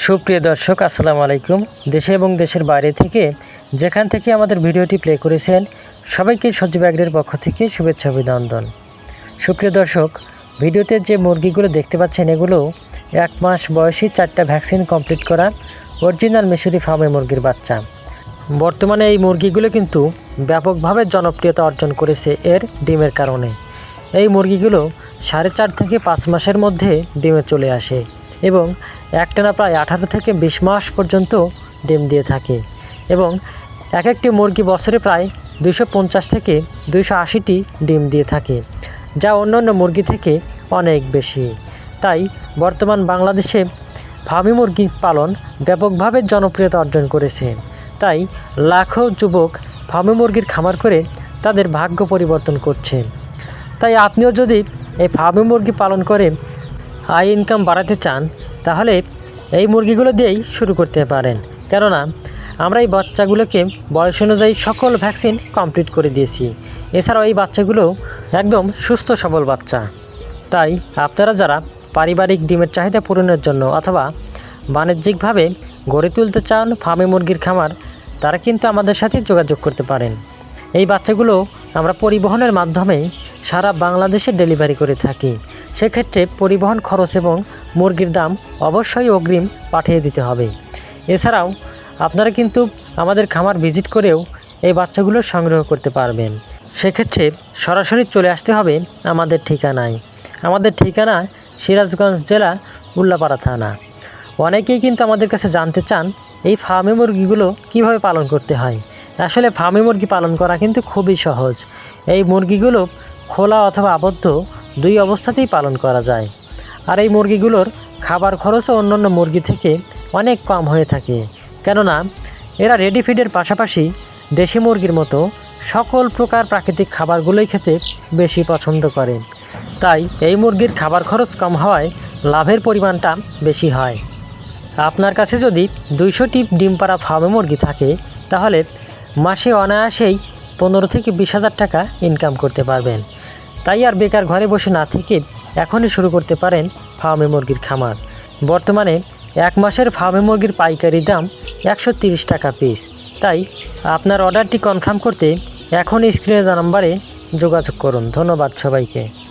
সুপ্রিয় দর্শক, আসসালামু আলাইকুম। দেশে এবং দেশের বাইরে থেকে যেখান থেকে আমাদের ভিডিওটি প্লে করেছেন, সবাইকে সহ্য ব্যাগের পক্ষ থেকে শুভেচ্ছা অভিনন্দন। সুপ্রিয় দর্শক, ভিডিওতে যে মুরগিগুলো দেখতে পাচ্ছেন, এগুলো এক মাস বয়সী চারটা ভ্যাকসিন কমপ্লিট করা অরিজিনাল মিশরি ফার্মে মুরগির বাচ্চা। বর্তমানে এই মুরগিগুলো কিন্তু ব্যাপকভাবে জনপ্রিয়তা অর্জন করেছে এর ডিমের কারণে। এই মুরগিগুলো সাড়ে চার থেকে পাঁচ মাসের মধ্যে ডিমে চলে আসে। এবং একটানা প্রায় আঠারো থেকে বিশ মাস পর্যন্ত ডিম দিয়ে থাকে। এবং এক একটি মুরগি বছরে প্রায় দুশো পঞ্চাশ থেকে দুশো আশিটি ডিম দিয়ে থাকে, যা অন্যান্য মুরগি থেকে অনেক বেশি। তাই বর্তমান বাংলাদেশে ফার্মি মুরগি পালন ব্যাপকভাবে জনপ্রিয়তা অর্জন করেছে। তাই লাখো যুবক ফার্মি মুরগির খামার করে তাদের ভাগ্য পরিবর্তন করছে। তাই আপনিও যদি এই ফার্মি মুরগি পালন করে আয় ইনকাম বাড়াতে চান, তাহলে এই মুরগিগুলো দিয়েই শুরু করতে পারেন। কেননা, আমরা এই বাচ্চাগুলোকে বয়স অনুযায়ী সকল ভ্যাকসিন কমপ্লিট করে দিয়েছি। এছাড়াও এই বাচ্চাগুলো একদম সুস্থ, সবল বাচ্চা। তাই আপনারা যারা পারিবারিক ডিমের চাহিদা পূরণের জন্য অথবা বাণিজ্যিকভাবে গড়ে তুলতে চান ফার্মে মুরগির খামার, তারা কিন্তু আমাদের সাথে যোগাযোগ করতে পারেন। এই বাচ্চাগুলো আমরা পরিবহনের মাধ্যমে সারা বাংলাদেশে ডেলিভারি করে থাকি। সেক্ষেত্রে পরিবহন খরচ এবং মুরগির দাম অবশ্যই অগ্রিম পাঠিয়ে দিতে হবে। এছাড়াও, আপনারা কিন্তু আমাদের খামার ভিজিট করেও এই বাচ্চাগুলো সংগ্রহ করতে পারবেন। সেক্ষেত্রে সরাসরি চলে আসতে হবে আমাদের ঠিকানায়। আমাদের ঠিকানা সিরাজগঞ্জ জেলা উল্লাপাড়া থানা। অনেকেই কিন্তু আমাদের কাছে জানতে চান, এই ফার্মে মুরগিগুলো কীভাবে পালন করতে হয়? আসলে ফার্মে মুরগি পালন করা কিন্তু খুবই সহজ। এই মুরগিগুলো খোলা অথবা আবদ্ধ দুই অবস্থাতেই পালন করা যায়। আর এই মুরগিগুলোর খাবার খরচও অন্যান্য মুরগি থেকে অনেক কম হয়ে থাকে। কেননা, এরা রেডি ফিডের পাশাপাশি দেশি মুরগির মতো সকল প্রকার প্রাকৃতিক খাবারগুলোই খেতে বেশি পছন্দ করে। তাই এই মুরগির খাবার খরচ কম হওয়ায় লাভের পরিমাণটা বেশি হয়। আপনার কাছে যদি দুইশোটি ডিম পাড়া ফার্মে মুরগি থাকে, তাহলে মাসে অনায়াসেই পনেরো থেকে বিশ হাজার টাকা ইনকাম করতে পারবেন। তাই আর বেকার ঘরে বসে না থেকে এখনই শুরু করতে পারেন ফার্মে মুরগির খামার। বর্তমানে এক মাসের ফার্মে মুরগির পাইকারি দাম একশো টাকা পিস তাই আপনার অর্ডারটি কনফার্ম করতে এখনই স্ক্রিনে দেওয়া নাম্বারে যোগাযোগ করুন। ধন্যবাদ সবাইকে।